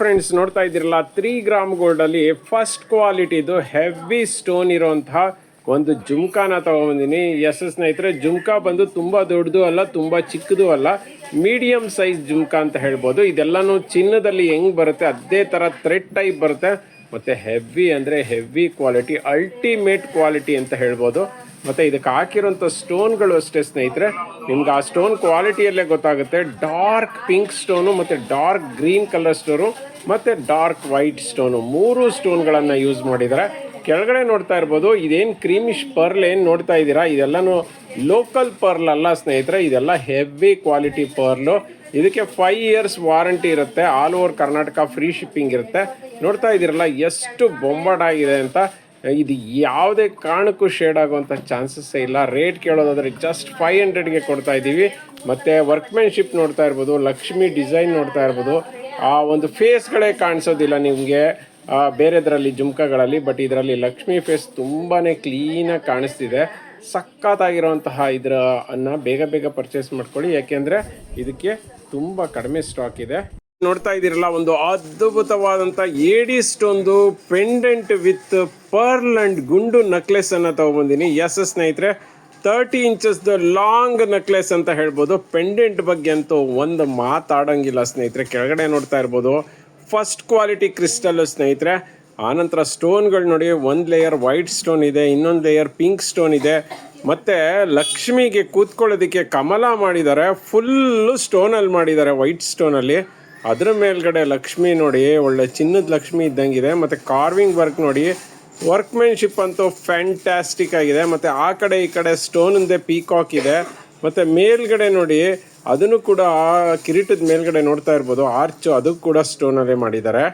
Friends ನೋಡ್ತಾ ಇದ್ದೀರಲ್ಲ three gram gold ಅಲ್ಲಿ ಫಸ್ಟ್ ಕ್ವಾಲಿಟಿದು ಹೆವಿ ಸ್ಟೋನ್ ಇರುವಂತಹ ಒಂದು ಜುಮ್ಕಾನ ತಗೊಂಬಂದಿನಿ. ಎಸ್ ಸ್ನೇಹಿತರೆ, ಜುಮ್ಕಾ ಬಂದು ತುಂಬಾ ದೊಡ್ಡದು ಅಲ್ಲ, ತುಂಬಾ ಚಿಕ್ಕದು ಅಲ್ಲ ಮೀಡಿಯಂ ಸೈಜ್ ಜುಮ್ಕಾ ಅಂತ ಹೇಳ್ಬೋದು. ಇದೆಲ್ಲಾನು ಚಿನ್ನದಲ್ಲಿ ಹೆಂಗ್ ಬರುತ್ತೆ, ಅದೇ ತರ ಥ್ರೆಡ್ ಟೈಪ್ ಬರುತ್ತೆ. ಮತ್ತೆ ಹೆವಿ ಅಂದ್ರೆ ಹೆವಿ ಕ್ವಾಲಿಟಿ ಅಲ್ಟಿಮೇಟ್ ಕ್ವಾಲಿಟಿ ಅಂತ ಹೇಳ್ಬೋದು. ಮತ್ತೆ ಇದಕ್ಕೆ ಹಾಕಿರೋಂಥ ಸ್ಟೋನ್ಗಳು ಅಷ್ಟೇ ಸ್ನೇಹಿತರೆ. ನಿಮ್ಗೆ ಆ ಸ್ಟೋನ್ ಕ್ವಾಲಿಟಿಯಲ್ಲೇ ಗೊತ್ತಾಗುತ್ತೆ. ಡಾರ್ಕ್ ಪಿಂಕ್ ಸ್ಟೋನು ಮತ್ತೆ ಡಾರ್ಕ್ ಗ್ರೀನ್ ಕಲರ್ ಸ್ಟೋನು ಮತ್ತೆ ಡಾರ್ಕ್ ವೈಟ್ ಸ್ಟೋನು. ಮೂರು ಸ್ಟೋನ್ಗಳನ್ನ ಯೂಸ್ ಮಾಡಿದ್ದಾರೆ. ಕೆಳಗಡೆ ನೋಡ್ತಾ ಇರ್ಬೋದು, ಇದೇನು ಕ್ರೀಮಿಶ್ ಪರ್ಲ್ ಏನು ನೋಡ್ತಾ ಇದ್ದೀರಾ? ಇದೆಲ್ಲನೂ ಲೋಕಲ್ ಪರ್ಲ್ ಅಲ್ಲ ಸ್ನೇಹಿತರೆ. ಇದೆಲ್ಲ ಹೆವಿ ಕ್ವಾಲಿಟಿ ಪರ್ಲು. ಇದಕ್ಕೆ ಫೈವ್ ಇಯರ್ಸ್ ವಾರಂಟಿ ಇರುತ್ತೆ. All over Karnataka free shipping ಇರುತ್ತೆ. ನೋಡ್ತಾ ಇದ್ದೀರಲ್ಲ, ಎಷ್ಟು ಬೊಂಬಾಡಾಗಿದೆ ಅಂತ. ಇದು ಯಾವುದೇ ಕಾರಣಕ್ಕೂ ಶೇಡ್ ಆಗುವಂಥ ಚಾನ್ಸಸ್ ಇಲ್ಲ. ರೇಟ್ ಕೇಳೋದಾದರೆ ಜಸ್ಟ್ ಫೈವ್ ಹಂಡ್ರೆಡ್ಗೆ ಕೊಡ್ತಾ ಇದ್ದೀವಿ. ಮತ್ತು ವರ್ಕ್ಮೆನ್ಶಿಪ್ ನೋಡ್ತಾ ಇರ್ಬೋದು, ಲಕ್ಷ್ಮಿ ಡಿಸೈನ್ ನೋಡ್ತಾ ಇರ್ಬೋದು. ಆ ಒಂದು ಫೇಸ್ಗಳೇ ಕಾಣಿಸೋದಿಲ್ಲ ನಿಮಗೆ. ಬೇರೆದರಲ್ಲಿ ಜುಮ್ಕಾಗಳಲ್ಲಿ ಬಟ್ ಇದರಲ್ಲಿ ಲಕ್ಷ್ಮಿ ಫೇಸ್ ತುಂಬಾ ಕ್ಲೀನಾಗಿ ಕಾಣಿಸ್ತಿದೆ. ಸಖತ್ತಾಗಿರುವಂತಹ ಇದರ ಅನ್ನ ಬೇಗ ಬೇಗ ಪರ್ಚೇಸ್ ಮಾಡ್ಕೊಳ್ಳಿ. ಯಾಕೆಂದರೆ ಇದಕ್ಕೆ ತುಂಬ ಕಡಿಮೆ ಸ್ಟಾಕ್ ಇದೆ. ನೋಡ್ತಾ ಇದ್ದೀರಲ್ಲ, ಒಂದು ಅದ್ಭುತವಾದಂಥ ಏಡಿಸ್ಟ್ ಒಂದು ಪೆಂಡೆಂಟ್ ವಿತ್ ಪರ್ಲ್ ಅಂಡ್ ಗುಂಡು ನೆಕ್ಲೆಸ್ ಅನ್ನ ತಗೊಂಬಂದಿನಿ. ಎಸ್ ಸ್ನೇಹಿತರೆ ತರ್ಟಿ ದ ಲಾಂಗ್ ನೆಕ್ಲೆಸ್ ಅಂತ ಹೇಳ್ಬೋದು. ಪೆಂಡೆಂಟ್ ಬಗ್ಗೆ ಅಂತೂ ಒಂದು ಮಾತಾಡಂಗಿಲ್ಲ ಸ್ನೇಹಿತರೆ, ಕೆಳಗಡೆ ನೋಡ್ತಾ ಇರ್ಬೋದು. ಫಸ್ಟ್ ಕ್ವಾಲಿಟಿ ಕ್ರಿಸ್ಟಲ್ ಸ್ನೇಹಿತರೆ ಆನಂತರ ಸ್ಟೋನ್ಗಳು ನೋಡಿ, ಒಂದು ಲೇಯರ್ ವೈಟ್ ಸ್ಟೋನ್ ಇದೆ, ಇನ್ನೊಂದು ಲೇಯರ್ ಪಿಂಕ್ ಸ್ಟೋನ್ ಇದೆ. ಮತ್ತೆ ಲಕ್ಷ್ಮಿಗೆ ಕೂತ್ಕೊಳ್ಳೋದಕ್ಕೆ ಕಮಲ ಮಾಡಿದ್ದಾರೆ ಫುಲ್ಲು ಸ್ಟೋನಲ್ಲಿ ಮಾಡಿದ್ದಾರೆ ವೈಟ್ ಸ್ಟೋನಲ್ಲಿ ಅದ್ರ ಮೇಲ್ಗಡೆ ಲಕ್ಷ್ಮಿ ನೋಡಿ, ಒಳ್ಳೆ ಚಿನ್ನದ ಲಕ್ಷ್ಮಿ ಇದ್ದಂಗಿದೆ. ಮತ್ತೆ ಕಾರ್ವಿಂಗ್ ವರ್ಕ್ ನೋಡಿ ವರ್ಕ್ಮೆನ್ಶಿಪ್ ಅಂತೂ ಫ್ಯಾಂಟಾಸ್ಟಿಕ್ ಆಗಿದೆ. ಮತ್ತೆ ಆ ಕಡೆ ಈ ಕಡೆ ಸ್ಟೋನಿಂದೆ ಪೀಕಾಕ್ ಇದೆ. ಮತ್ತೆ ಮೇಲ್ಗಡೆ ನೋಡಿ, ಅದನ್ನು ಕೂಡ ಆ ಕಿರೀಟದ ಮೇಲ್ಗಡೆ ನೋಡ್ತಾ ಇರ್ಬೋದು. ಆರ್ಚು ಅದು ಕೂಡ ಸ್ಟೋನಲ್ಲೇ ಮಾಡಿದ್ದಾರೆ.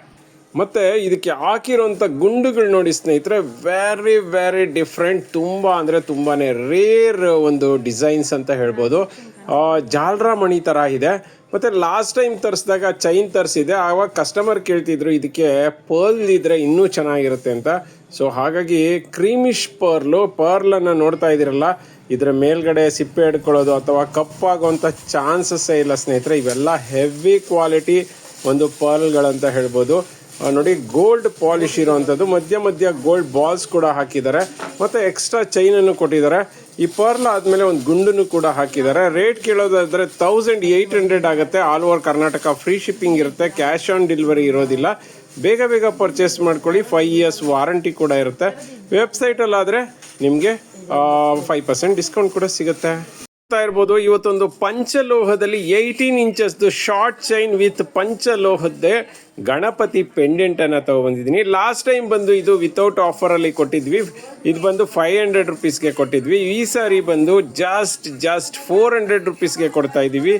ಮತ್ತೆ ಇದಕ್ಕೆ ಹಾಕಿರೋಂಥ ಗುಂಡುಗಳು ನೋಡಿ ಸ್ನೇಹಿತರೆ ವೆರಿ ವೆರಿ ಡಿಫ್ರೆಂಟ್ ತುಂಬ ಅಂದರೆ ತುಂಬಾ ರೇರ್ ಒಂದು ಡಿಸೈನ್ಸ್ ಅಂತ ಹೇಳ್ಬೋದು. ಜಾಲ್ರ ಮಣಿ ಥರ ಇದೆ. ಮತ್ತು ಲಾಸ್ಟ್ ಟೈಮ್ ತರಿಸಿದಾಗ ಚೈನ್ ತರಿಸಿದೆ, ಆವಾಗ ಕಸ್ಟಮರ್ ಕೇಳ್ತಿದ್ರು, ಇದಕ್ಕೆ ಪರ್ಲ್ ಇದ್ರೆ ಇನ್ನೂ ಚೆನ್ನಾಗಿರುತ್ತೆ ಅಂತ. ಸೊ ಹಾಗಾಗಿ ಕ್ರೀಮಿಶ್ ಪರ್ಲು ಪರ್ಲನ್ನು ನೋಡ್ತಾ ಇದ್ದೀರಲ್ಲ, ಇದರ ಮೇಲ್ಗಡೆ ಸಿಪ್ಪೆ ಹಿಡ್ಕೊಳ್ಳೋದು ಅಥವಾ ಕಪ್ಪಾಗುವಂಥ ಚಾನ್ಸಸ್ಸೇ ಇಲ್ಲ ಸ್ನೇಹಿತರೆ, ಇವೆಲ್ಲ ಹೆವಿ ಕ್ವಾಲಿಟಿ ಒಂದು ಪರ್ಲ್ಗಳಂತ ಹೇಳ್ಬೋದು. ನೋಡಿ ಗೋಲ್ಡ್ ಪಾಲಿಶ್ ಇರುವಂಥದ್ದು ಮಧ್ಯ ಮಧ್ಯ ಗೋಲ್ಡ್ ಬಾಲ್ಸ್ ಕೂಡ ಹಾಕಿದ್ದಾರೆ. ಮತ್ತೆ ಎಕ್ಸ್ಟ್ರಾ ಚೈನನ್ನು ಕೊಟ್ಟಿದ್ದಾರೆ. ಈ ಪರ್ಲ್ ಆದಮೇಲೆ ಒಂದು ಗುಂಡನ್ನು ಕೂಡ ಹಾಕಿದ್ದಾರೆ. ರೇಟ್ ಕೇಳೋದಾದ್ರೆ ತೌಸಂಡ್ ಏಯ್ಟ್ ಹಂಡ್ರೆಡ್ ಆಗುತ್ತೆ. All over Karnataka free shipping ಇರುತ್ತೆ. ಕ್ಯಾಶ್ ಆನ್ ಡೆಲಿವರಿ ಇರೋದಿಲ್ಲ. ಬೇಗ ಬೇಗ ಪರ್ಚೇಸ್ ಮಾಡ್ಕೊಳ್ಳಿ. ಫೈವ್ ಇಯರ್ಸ್ ವಾರಂಟಿ ಕೂಡ ಇರುತ್ತೆ. ವೆಬ್ಸೈಟಲ್ಲಾದರೆ ನಿಮಗೆ ಫೈವ್ ಪರ್ಸೆಂಟ್ ಡಿಸ್ಕೌಂಟ್ ಕೂಡ ಸಿಗುತ್ತೆ. ಇರ್ಬೋದು. ಇವತ್ತೊಂದು ಪಂಚಲೋಹದಲ್ಲಿ ಏಯ್ಟೀನ್ ಇಂಚಸ್ದು ಶಾರ್ಟ್ ಚೈನ್ ವಿತ್ ಪಂಚಲೋಹದ್ದೇ ಗಣಪತಿ ಪೆಂಡೆಂಟ್ ಅನ್ನ ತಗೊಬಂದಿದ್ದೀನಿ ಲಾಸ್ಟ್ ಟೈಮ್ ಬಂದು ಇದು ವಿತೌಟ್ ಆಫರ್ ಅಲ್ಲಿ ಕೊಟ್ಟಿದ್ವಿ. ಇದು ಬಂದು ಫೈವ್ ಹಂಡ್ರೆಡ್ ರುಪೀಸ್ಗೆ ಕೊಟ್ಟಿದ್ವಿ. ಈ ಸಾರಿ ಬಂದು ಜಸ್ಟ್ ಜಸ್ಟ್ ಫೋರ್ ಹಂಡ್ರೆಡ್ ರುಪೀಸ್ಗೆ ಕೊಡ್ತಾ ಇದ್ದೀವಿ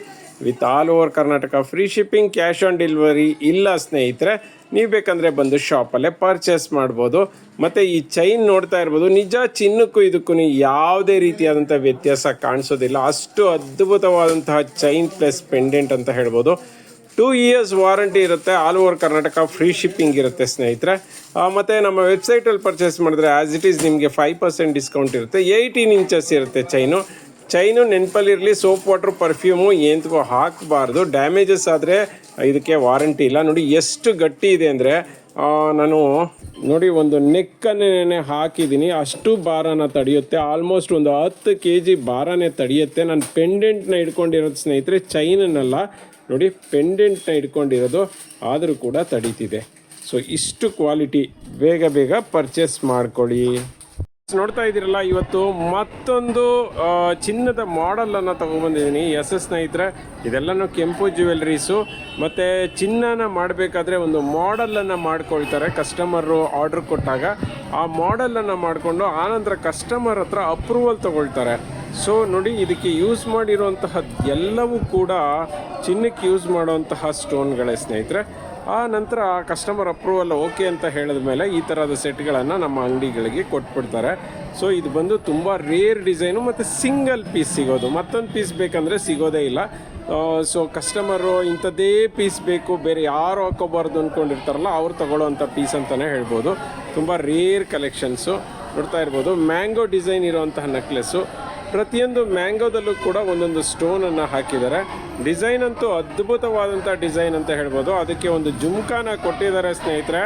with all over Karnataka free shipping cash on delivery ಇಲ್ಲ ಸ್ನೇಹಿತರೆ. ನೀವು ಬೇಕಂದರೆ ಬಂದು ಶಾಪಲ್ಲೇ ಪರ್ಚೇಸ್ ಮಾಡ್ಬೋದು. ಮತ್ತು ಈ ಚೈನ್ ನೋಡ್ತಾ ಇರ್ಬೋದು. ನಿಜ ಚಿನ್ನಕ್ಕೂ ಇದಕ್ಕೂ ಯಾವುದೇ ರೀತಿಯಾದಂಥ ವ್ಯತ್ಯಾಸ ಕಾಣಿಸೋದಿಲ್ಲ. ಅಷ್ಟು ಅದ್ಭುತವಾದಂತಹ ಚೈನ್ ಪ್ಲಸ್ ಪೆಂಡೆಂಟ್ ಅಂತ ಹೇಳ್ಬೋದು. ಟೂ ಇಯರ್ಸ್ ವಾರಂಟಿ ಇರುತ್ತೆ. All over Karnataka free shipping ಇರುತ್ತೆ ಸ್ನೇಹಿತರೆ. ಮತ್ತು ನಮ್ಮ ವೆಬ್ಸೈಟಲ್ಲಿ ಪರ್ಚೇಸ್ ಮಾಡಿದ್ರೆ ಆ್ಯಸ್ ಇಟ್ ಈಸ್ ನಿಮಗೆ ಫೈವ್ ಪರ್ಸೆಂಟ್ ಡಿಸ್ಕೌಂಟ್ ಇರುತ್ತೆ. ಏಯ್ಟೀನ್ ಇಂಚಸ್ ಇರುತ್ತೆ ಚೈನು ಚೈನು ನೆನಪಲ್ಲಿರಲಿ ಸೋಪ್ ವಾಟ್ರ್ ಪರ್ಫ್ಯೂಮು ಎಂತಗೂ ಹಾಕಬಾರ್ದು. ಡ್ಯಾಮೇಜಸ್ ಆದರೆ ಇದಕ್ಕೆ ವಾರಂಟಿ ಇಲ್ಲ. ನೋಡಿ, ಎಷ್ಟು ಗಟ್ಟಿ ಇದೆ ಅಂದರೆ ನಾನು ನೋಡಿ, ಒಂದು ನೆಕ್ಕನ್ನೇ ಹಾಕಿದ್ದೀನಿ. ಅಷ್ಟು ಭಾರನ ತಡೆಯುತ್ತೆ. ಆಲ್ಮೋಸ್ಟ್ ಒಂದು ಹತ್ತು ಕೆ ಜಿ ಭಾರನೇ ತಡೆಯುತ್ತೆ. ನಾನು ಪೆಂಡೆಂಟ್ನ ಇಟ್ಕೊಂಡಿರೋದು ಸ್ನೇಹಿತರೆ ಚೈನನ್ನಲ್ಲ ನೋಡಿ ಪೆಂಡೆಂಟ್ನ ಇಟ್ಕೊಂಡಿರೋದು ಆದರೂ ಕೂಡ ತಡೀತಿದೆ. ಸೊ ಇಷ್ಟು ಕ್ವಾಲಿಟಿ ಬೇಗ ಬೇಗ ಪರ್ಚೇಸ್ ಮಾಡ್ಕೊಳ್ಳಿ. ನೋಡ್ತಾ ಇದ್ದೀರಲ್ಲ, ಇವತ್ತು ಮತ್ತೊಂದು ಚಿನ್ನದ ಮಾಡೆಲ್ ಅನ್ನ ತಗೊಂಡ್ಬಂದಿದ್ದೀನಿ, ಎಸ್ ಎಸ್ ಸ್ನೇಹಿತರೆ. ಇದೆಲ್ಲನೂ ಕೆಂಪು ಜ್ಯುವೆಲ್ರೀಸು ಮತ್ತು ಚಿನ್ನನ ಮಾಡಬೇಕಾದ್ರೆ ಒಂದು ಮಾಡೆಲನ್ನು ಮಾಡ್ಕೊಳ್ತಾರೆ ಕಸ್ಟಮರು ಆರ್ಡರ್ ಕೊಟ್ಟಾಗ. ಆ ಮಾಡೆಲನ್ನು ಮಾಡಿಕೊಂಡು ಆನಂತರ ಕಸ್ಟಮರ್ ಹತ್ರ ಅಪ್ರೂವಲ್ ತಗೊಳ್ತಾರೆ. ಸೊ ನೋಡಿ, ಇದಕ್ಕೆ ಯೂಸ್ ಮಾಡಿರುವಂತಹ ಎಲ್ಲವೂ ಕೂಡ ಚಿನ್ನಕ್ಕೆ ಯೂಸ್ ಮಾಡುವಂತಹ ಸ್ಟೋನ್ಗಳೇ ಸ್ನೇಹಿತರೆ. ಆ ನಂತರ ಕಸ್ಟಮರ್ ಅಪ್ರೂವಲ್ ಓಕೆ ಅಂತ ಹೇಳಿದ ಮೇಲೆ ಈ ಥರದ ಸೆಟ್ಗಳನ್ನು ನಮ್ಮ ಅಂಗಡಿಗಳಿಗೆ ಕೊಟ್ಬಿಡ್ತಾರೆ. ಸೊ ಇದು ಬಂದು ತುಂಬ ರೇರ್ ಡಿಸೈನು ಮತ್ತು ಸಿಂಗಲ್ ಪೀಸ್ ಸಿಗೋದು. ಮತ್ತೊಂದು ಪೀಸ್ ಬೇಕಂದರೆ ಸಿಗೋದೇ ಇಲ್ಲ. ಸೊ ಕಸ್ಟಮರು ಇಂಥದ್ದೇ ಪೀಸ್ ಬೇಕು. ಬೇರೆ ಯಾರು ಹಾಕೋಬಾರ್ದು ಅಂದ್ಕೊಂಡಿರ್ತಾರಲ್ಲ ಅವ್ರು ತಗೊಳ್ಳೋವಂಥ ಪೀಸ್ ಅಂತಲೇ ಹೇಳ್ಬೋದು. ತುಂಬ ರೇರ್ ಕಲೆಕ್ಷನ್ಸು ನೋಡ್ತಾ ಇರ್ಬೋದು ಮ್ಯಾಂಗೋ ಡಿಸೈನ್ ಇರುವಂತಹ ನೆಕ್ಲೆಸ್ಸು ಪ್ರತಿಯೊಂದು ಮ್ಯಾಂಗೋದಲ್ಲೂ ಕೂಡ ಒಂದೊಂದು ಸ್ಟೋನನ್ನು ಹಾಕಿದ್ದಾರೆ. ಡಿಸೈನ್ ಅಂತೂ ಅದ್ಭುತವಾದಂಥ ಡಿಸೈನ್ ಅಂತ ಹೇಳ್ಬೋದು. ಅದಕ್ಕೆ ಒಂದು ಜುಮ್ಕಾನ ಕೊಟ್ಟಿದ್ದಾರೆ ಸ್ನೇಹಿತರೆ.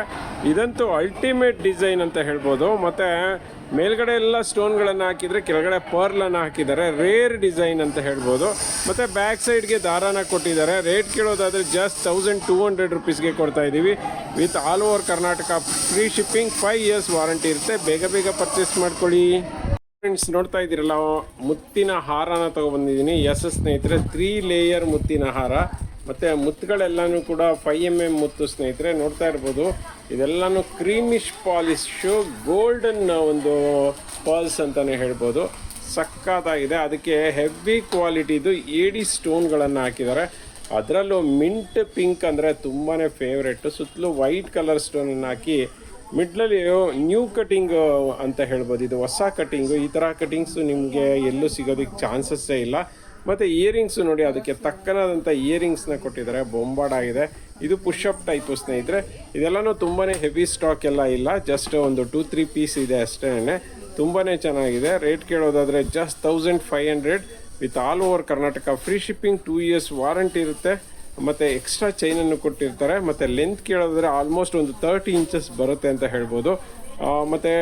ಇದಂತೂ ಅಲ್ಟಿಮೇಟ್ ಡಿಸೈನ್ ಅಂತ ಹೇಳ್ಬೋದು. ಮತ್ತು ಮೇಲ್ಗಡೆ ಎಲ್ಲ ಸ್ಟೋನ್ಗಳನ್ನು ಹಾಕಿದರೆ ಕೆಳಗಡೆ ಪರ್ಲನ್ನು ಹಾಕಿದ್ದಾರೆ. ರೇರ್ ಡಿಸೈನ್ ಅಂತ ಹೇಳ್ಬೋದು. ಮತ್ತು ಬ್ಯಾಕ್ ಸೈಡ್ಗೆ ದಾರಾನ ಕೊಟ್ಟಿದ್ದಾರೆ. ರೇಟ್ ಕೇಳೋದಾದರೆ ಜಸ್ಟ್ ತೌಸಂಡ್ ಟೂ ಹಂಡ್ರೆಡ್ ರುಪೀಸ್ಗೆ ಕೊಡ್ತಾ ಇದ್ದೀವಿ. With all over Karnataka free shipping five years warranty ಇರುತ್ತೆ. ಬೇಗ ಬೇಗ ಪರ್ಚೇಸ್ ಮಾಡ್ಕೊಳ್ಳಿ. ಫ್ರೆಂಡ್ಸ್ ನೋಡ್ತಾ ಇದ್ದೀರಲ್ಲ, ಮುತ್ತಿನ ಹಾರನ ತಗೊಬಂದಿದ್ದೀನಿ ಎಸ್ ಸ್ನೇಹಿತರೆ ತ್ರೀ ಲೇಯರ್ ಮುತ್ತಿನ ಹಾರ. ಮತ್ತು ಮುತ್ತುಗಳೆಲ್ಲನೂ ಕೂಡ ಫೈ ಎಂ ಎಂ ಮುತ್ತು ಸ್ನೇಹಿತರೆ, ನೋಡ್ತಾ ಇರ್ಬೋದು. ಇದೆಲ್ಲನೂ ಕ್ರೀಮಿಶ್ ಪಾಲಿಶು ಗೋಲ್ಡನ್ ಒಂದು ಪಾಲ್ಸ್ ಅಂತಲೇ ಹೇಳ್ಬೋದು. ಸಕ್ಕತ್ತಾಗಿದೆ. ಅದಕ್ಕೆ ಹೆವಿ ಕ್ವಾಲಿಟಿದು ಏಡಿ ಸ್ಟೋನ್ಗಳನ್ನು ಹಾಕಿದ್ದಾರೆ. ಅದರಲ್ಲೂ ಮಿಂಟ್ ಪಿಂಕ್ ಅಂದರೆ ತುಂಬಾ ಫೇವ್ರೆಟ್ಟು ಸುತ್ತಲೂ ವೈಟ್ ಕಲರ್ ಸ್ಟೋನನ್ನು ಹಾಕಿ ಮಿಡ್ಲಲ್ಲಿ ನ್ಯೂ ಕಟಿಂಗ್ ಅಂತ ಹೇಳ್ಬೋದು. ಇದು ಹೊಸ ಕಟಿಂಗು ಈ ಥರ ಕಟಿಂಗ್ಸು ನಿಮಗೆ ಎಲ್ಲೂ ಸಿಗೋದಕ್ಕೆ ಚಾನ್ಸಸ್ಸೇ ಇಲ್ಲ. ಮತ್ತು ಇಯರಿಂಗ್ಸು ನೋಡಿ, ಅದಕ್ಕೆ ತಕ್ಕನಾದಂಥ ಇಯರಿಂಗ್ಸ್ನ ಕೊಟ್ಟಿದ್ದಾರೆ. ಬೊಂಬಾಡಾಗಿದೆ ಇದು ಪುಷಪ್ ಟೈಪು ಸ್ನೇಹಿತರೆ. ಇದೆಲ್ಲನೂ ತುಂಬಾ ಹೆವಿ ಸ್ಟಾಕ್ ಎಲ್ಲ ಇಲ್ಲ. ಜಸ್ಟ್ ಒಂದು ಟೂ ತ್ರೀ ಪೀಸ್ ಇದೆ ಅಷ್ಟೇ. ತುಂಬಾ ಚೆನ್ನಾಗಿದೆ. Rate ಕೇಳೋದಾದರೆ just thousand five hundred with all over Karnataka free shipping two years warranty ಇರುತ್ತೆ. ಮತ್ತು ಎಕ್ಸ್ಟ್ರಾ ಚೈನನ್ನು ಕೊಟ್ಟಿರ್ತಾರೆ. ಮತ್ತು ಲೆಂತ್ ಕೇಳೋದಾದ್ರೆ ಆಲ್ಮೋಸ್ಟ್ ಒಂದು ತರ್ಟಿ ಇಂಚಸ್ ಬರುತ್ತೆ ಅಂತ ಹೇಳ್ಬೋದು. ಮತ್ತೆ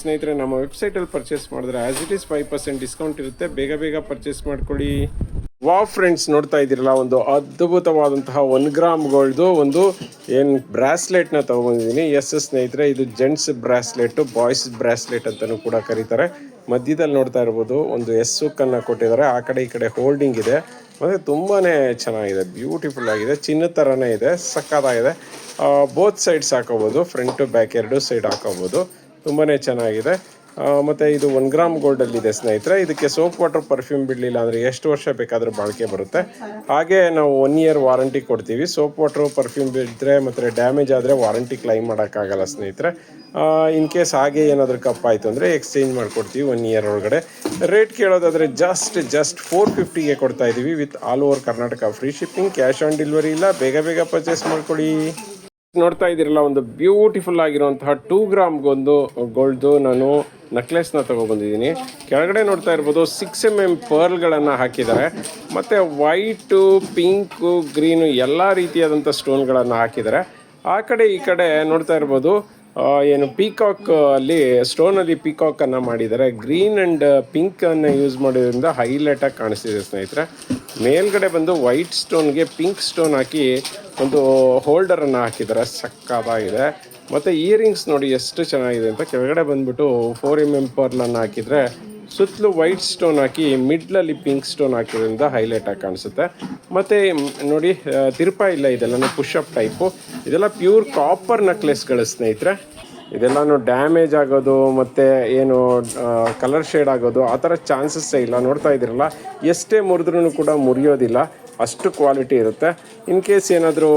ಸ್ನೇಹಿತರೆ, ನಮ್ಮ ವೆಬ್ಸೈಟಲ್ಲಿ ಪರ್ಚೇಸ್ ಮಾಡಿದ್ರೆ as it is five percent discount ಇರುತ್ತೆ. ಬೇಗ ಬೇಗ ಪರ್ಚೇಸ್ ಮಾಡ್ಕೊಳ್ಳಿ. ವಾ ಫ್ರೆಂಡ್ಸ್ ನೋಡ್ತಾ ಇದ್ದೀರಲ್ಲ, ಒಂದು ಅದ್ಭುತವಾದಂತಹ ಒನ್ ಗ್ರಾಮ್ ಗೋಲ್ಡ್ದು ಒಂದು ಏನು ಬ್ರಾಸ್ಲೆಟ್ನ ತಗೊಂಡಿದ್ದೀನಿ ಎಸ್ ಸ್ನೇಹಿತರೆ, ಇದು ಜೆಂಟ್ಸ್ ಬ್ರಾಸ್ಲೆಟ್ ಬಾಯ್ಸ್ ಬ್ರಾಸ್ಲೆಟ್ ಅಂತಲೂ ಕೂಡ ಕರೀತಾರೆ. ಮಧ್ಯದಲ್ಲಿ ನೋಡ್ತಾ ಇರ್ಬೋದು, ಒಂದು ಎಸ್ ಸುಕ್ಕನ್ನು ಕೊಟ್ಟಿದ್ದಾರೆ. ಆ ಕಡೆ ಈ ಕಡೆ ಹೋಲ್ಡಿಂಗ್ ಇದೆ. ಮತ್ತು ತುಂಬಾ ಚೆನ್ನಾಗಿದೆ ಬ್ಯೂಟಿಫುಲ್ ಆಗಿದೆ, ಚಿನ್ನದ ಥರನೇ ಇದೆ ಸಕ್ಕತ್ತಾಗಿದೆ ಬೋತ್ ಸೈಡ್ಸ್ ಹಾಕೋಬೋದು ಫ್ರಂಟು ಬ್ಯಾಕ್ ಎರಡು ಸೈಡ್ ಹಾಕೋಬೋದು. ತುಂಬಾ ಚೆನ್ನಾಗಿದೆ. ಮತ್ತೆ ಇದು ಒನ್ ಗ್ರಾಮ್ ಗೋಲ್ಡಲ್ಲಿ ಇದೆ ಸ್ನೇಹಿತರೆ. ಇದಕ್ಕೆ ಸೋಪ್ ವಾಟರ್ ಪರ್ಫ್ಯೂಮ್ ಬಿಡಲಿಲ್ಲ ಅಂದರೆ ಎಷ್ಟು ವರ್ಷ ಬೇಕಾದರೂ ಬಾಳಿಕೆ ಬರುತ್ತೆ. ಹಾಗೆ ನಾವು ಒನ್ ಇಯರ್ ವಾರಂಟಿ ಕೊಡ್ತೀವಿ. ಸೋಪ್ ವಾಟರ್ ಪರ್ಫ್ಯೂಮ್ ಬಿದ್ದರೆ ಮತ್ತು ಡ್ಯಾಮೇಜ್ ಆದರೆ ವಾರಂಟಿ ಕ್ಲೈಮ್ ಮಾಡೋಕ್ಕಾಗಲ್ಲ ಸ್ನೇಹಿತರೆ. ಇನ್ ಕೇಸ್ ಹಾಗೆ ಏನಾದರೂ ಕಪ್ಪಾಯಿತು ಅಂದರೆ ಎಕ್ಸ್ಚೇಂಜ್ ಮಾಡಿಕೊಡ್ತೀವಿ ಒನ್ ಇಯರ್ ಒಳಗಡೆ. ರೇಟ್ ಕೇಳೋದಾದರೆ ಜಸ್ಟ್ ಜಸ್ಟ್ ಫೋರ್ ಫಿಫ್ಟಿಗೆ ಕೊಡ್ತಾ ಇದ್ದೀವಿ with all over Karnataka free shipping cash on delivery ಇಲ್ಲ. ಬೇಗ ಬೇಗ ಪರ್ಚೇಸ್ ಮಾಡ್ಕೊಳ್ಳಿ. ನೋಡ್ತಾ ಇದ್ದೀರಲ್ಲ, ಒಂದು ಬ್ಯೂಟಿಫುಲ್ ಆಗಿರುವಂತಹ ಟೂ ಗ್ರಾಮ್ಗೊಂದು ಗೋಲ್ಡ್ದು ನಾನು ನೆಕ್ಲೆಸ್ನ ತಗೊಬಂದಿದ್ದೀನಿ. ಕೆಳಗಡೆ ನೋಡ್ತಾ ಇರ್ಬೋದು ಸಿಕ್ಸ್ ಎಂ ಎಂ ಪರ್ಲ್ಗಳನ್ನು ಹಾಕಿದ್ದಾರೆ. ಮತ್ತು ವೈಟು ಪಿಂಕು ಗ್ರೀನು ಎಲ್ಲ ರೀತಿಯಾದಂಥ ಸ್ಟೋನ್ಗಳನ್ನು ಹಾಕಿದ್ದಾರೆ. ಆ ಕಡೆ ಈ ಕಡೆ ನೋಡ್ತಾ ಇರ್ಬೋದು ಏನು ಪೀಕಾಕ್ ಅಲ್ಲಿ ಸ್ಟೋನಲ್ಲಿ ಪೀಕಾಕ್ ಅನ್ನ ಮಾಡಿದ್ದಾರೆ. ಗ್ರೀನ್ ಆ್ಯಂಡ್ ಪಿಂಕನ್ನು ಯೂಸ್ ಮಾಡೋದ್ರಿಂದ ಹೈಲೈಟ್ ಆಗಿ ಕಾಣಿಸ್ತಿದೆ ಸ್ನೇಹಿತರೆ. ಮೇಲ್ಗಡೆ ಬಂದು ವೈಟ್ ಸ್ಟೋನ್ಗೆ ಪಿಂಕ್ ಸ್ಟೋನ್ ಹಾಕಿ ಒಂದು ಹೋಲ್ಡರ್ ಅನ್ನ ಹಾಕಿದ್ದಾರೆ. ಸಕ್ಕತ್ತಾಗಿದೆ ಮತ್ತೆ ಇಯರಿಂಗ್ಸ್ ನೋಡಿ ಎಷ್ಟು ಚೆನ್ನಾಗಿದೆ ಅಂತ ಕೆಳಗಡೆ ಬಂದ್ಬಿಟ್ಟು ಫೋರ್ ಎಂ ಎಂ ಪರ್ಲನ್ನು ಹಾಕಿದ್ರೆ ಸುತ್ತಲೂ ವೈಟ್ ಸ್ಟೋನ್ ಹಾಕಿ ಮಿಡ್ಲಲ್ಲಿ ಪಿಂಕ್ ಸ್ಟೋನ್ ಹಾಕಿರೋದ್ರಿಂದ ಹೈಲೈಟ್ ಆಗಿ ಕಾಣಿಸುತ್ತೆ. ಮತ್ತು ನೋಡಿ ತಿರುಪ ಇಲ್ಲ ಇದೆಲ್ಲ ಪುಷಪ್ ಟೈಪು ಇದೆಲ್ಲ ಪ್ಯೂರ್ ಕಾಪರ್ ನೆಕ್ಲೆಸ್ಗಳು ಸ್ನೇಹಿತರೆ. ಇದೆಲ್ಲಾನು ಡ್ಯಾಮೇಜ್ ಆಗೋದು, ಮತ್ತು ಏನು ಕಲರ್ ಶೇಡ್ ಆಗೋದು, ಆ ಥರ ಚಾನ್ಸಸ್ಸೇ ಇಲ್ಲ. ನೋಡ್ತಾ ಇದ್ದೀರಲ್ಲ, ಎಷ್ಟೇ ಮುರಿದ್ರೂ ಕೂಡ ಮುರಿಯೋದಿಲ್ಲ. ಅಷ್ಟು ಕ್ವಾಲಿಟಿ ಇರುತ್ತೆ. ಇನ್ ಕೇಸ್ ಏನಾದರೂ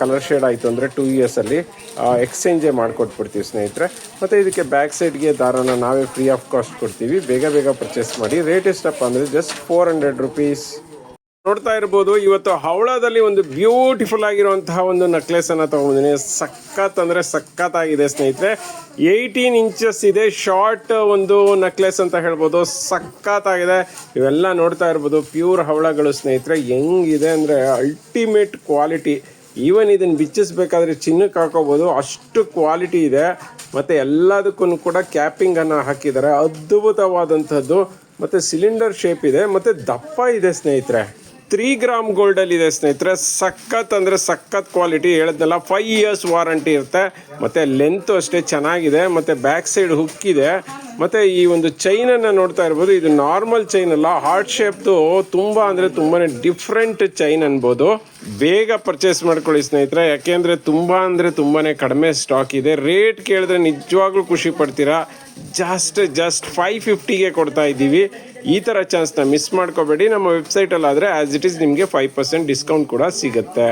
ಕಲರ್ ಶೇಡ್ ಆಯಿತು ಅಂದರೆ ಟೂ ಇಯರ್ಸಲ್ಲಿ ಎಕ್ಸ್ಚೇಂಜೇ ಮಾಡಿಕೊಟ್ಬಿಡ್ತೀವಿ ಸ್ನೇಹಿತರೆ. ಮತ್ತು ಇದಕ್ಕೆ ಬ್ಯಾಕ್ ಸೈಡ್ಗೆ ದಾರನ ನಾವೇ ಫ್ರೀ ಆಫ್ ಕಾಸ್ಟ್ ಕೊಡ್ತೀವಿ. ಬೇಗ ಬೇಗ ಪರ್ಚೇಸ್ ಮಾಡಿ. ರೇಟ್ ಎಷ್ಟಪ್ಪ ಅಂದರೆ ಜಸ್ಟ್ ಫೋರ್ ಹಂಡ್ರೆಡ್ ರುಪೀಸ್ ನೋಡ್ತಾ ಇರ್ಬೋದು, ಇವತ್ತು ಹವಳದಲ್ಲಿ ಒಂದು ಬ್ಯೂಟಿಫುಲ್ ಆಗಿರುವಂತಹ ಒಂದು ನೆಕ್ಲೆಸ್ ಅನ್ನ ತಗೊಂಡಿದ್ದೀನಿ ಸಖತ್ ಅಂದ್ರೆ ಸಖತ್ತಾಗಿದೆ ಸ್ನೇಹಿತರೆ. ಏಯ್ಟೀನ್ ಇಂಚಸ್ ಇದೆ ಶಾರ್ಟ್ ಒಂದು ನೆಕ್ಲೆಸ್ ಅಂತ ಹೇಳ್ಬೋದು. ಸಖತ್ತಾಗಿದೆ ಇವೆಲ್ಲ ನೋಡ್ತಾ ಇರ್ಬೋದು. ಪ್ಯೂರ್ ಹವಳಗಳು ಸ್ನೇಹಿತರೆ. ಹೆಂಗಿದೆ ಅಂದ್ರೆ ಅಲ್ಟಿಮೇಟ್ ಕ್ವಾಲಿಟಿ ಈವನ್ ಇದನ್ನು ಬಿಚ್ಚಿಸ್ಬೇಕಾದ್ರೆ ಚಿನ್ನಕ್ಕೆ ಹಾಕೋಬೋದು. ಅಷ್ಟು ಕ್ವಾಲಿಟಿ ಇದೆ. ಮತ್ತು ಎಲ್ಲದಕ್ಕೂ ಕೂಡ ಕ್ಯಾಪಿಂಗ್ ಅನ್ನು ಹಾಕಿದ್ದಾರೆ. ಅದ್ಭುತವಾದಂಥದ್ದು. ಮತ್ತು ಸಿಲಿಂಡರ್ ಶೇಪ್ ಇದೆ. ಮತ್ತು ದಪ್ಪ ಇದೆ ಸ್ನೇಹಿತರೆ. ತ್ರೀ ಗ್ರಾಮ್ ಗೋಲ್ಡಲ್ಲಿ ಇದೆ ಸ್ನೇಹಿತರೆ. ಸಖತ್ ಅಂದರೆ ಸಖತ್ ಕ್ವಾಲಿಟಿ ಹೇಳಿದ್ನಲ್ಲ ಫೈವ್ ಇಯರ್ಸ್ ವಾರಂಟಿ ಇರುತ್ತೆ. ಮತ್ತು ಲೆಂತು ಅಷ್ಟೇ ಚೆನ್ನಾಗಿದೆ, ಮತ್ತು ಬ್ಯಾಕ್ ಸೈಡ್ ಹುಕ್ ಇದೆ. ಮತ್ತು ಈ ಒಂದು ಚೈನನ್ನು ನೋಡ್ತಾ ಇರ್ಬೋದು. ಇದು ನಾರ್ಮಲ್ ಚೈನ್ ಅಲ್ಲ ಹಾರ್ಟ್ ಶೇಪ್ದು ತುಂಬ ಅಂದರೆ ತುಂಬಾ ಡಿಫ್ರೆಂಟ್ ಚೈನ್ ಅನ್ಬೋದು. ಬೇಗ ಪರ್ಚೇಸ್ ಮಾಡ್ಕೊಳ್ಳಿ ಸ್ನೇಹಿತರೆ. ಯಾಕೆಂದರೆ ತುಂಬ ಅಂದರೆ ತುಂಬಾ ಕಡಿಮೆ ಸ್ಟಾಕ್ ಇದೆ. ರೇಟ್ ಕೇಳಿದ್ರೆ ನಿಜವಾಗ್ಲೂ ಖುಷಿ ಪಡ್ತೀರಾ? ಜಸ್ಟ್ ಜಸ್ಟ್ ಫೈವ್ ಫಿಫ್ಟಿಗೆ ಕೊಡ್ತಾ ಇದ್ದೀವಿ. ಈ ಥರ ಚಾನ್ಸ್ನ ಮಿಸ್ ಮಾಡ್ಕೋಬೇಡಿ. ನಮ್ಮ ವೆಬ್ಸೈಟಲ್ಲಾದರೆ ಆ್ಯಸ್ ಇಟ್ ಈಸ್ ನಿಮಗೆ ಫೈವ್ ಪರ್ಸೆಂಟ್ ಡಿಸ್ಕೌಂಟ್ ಕೂಡ ಸಿಗುತ್ತೆ.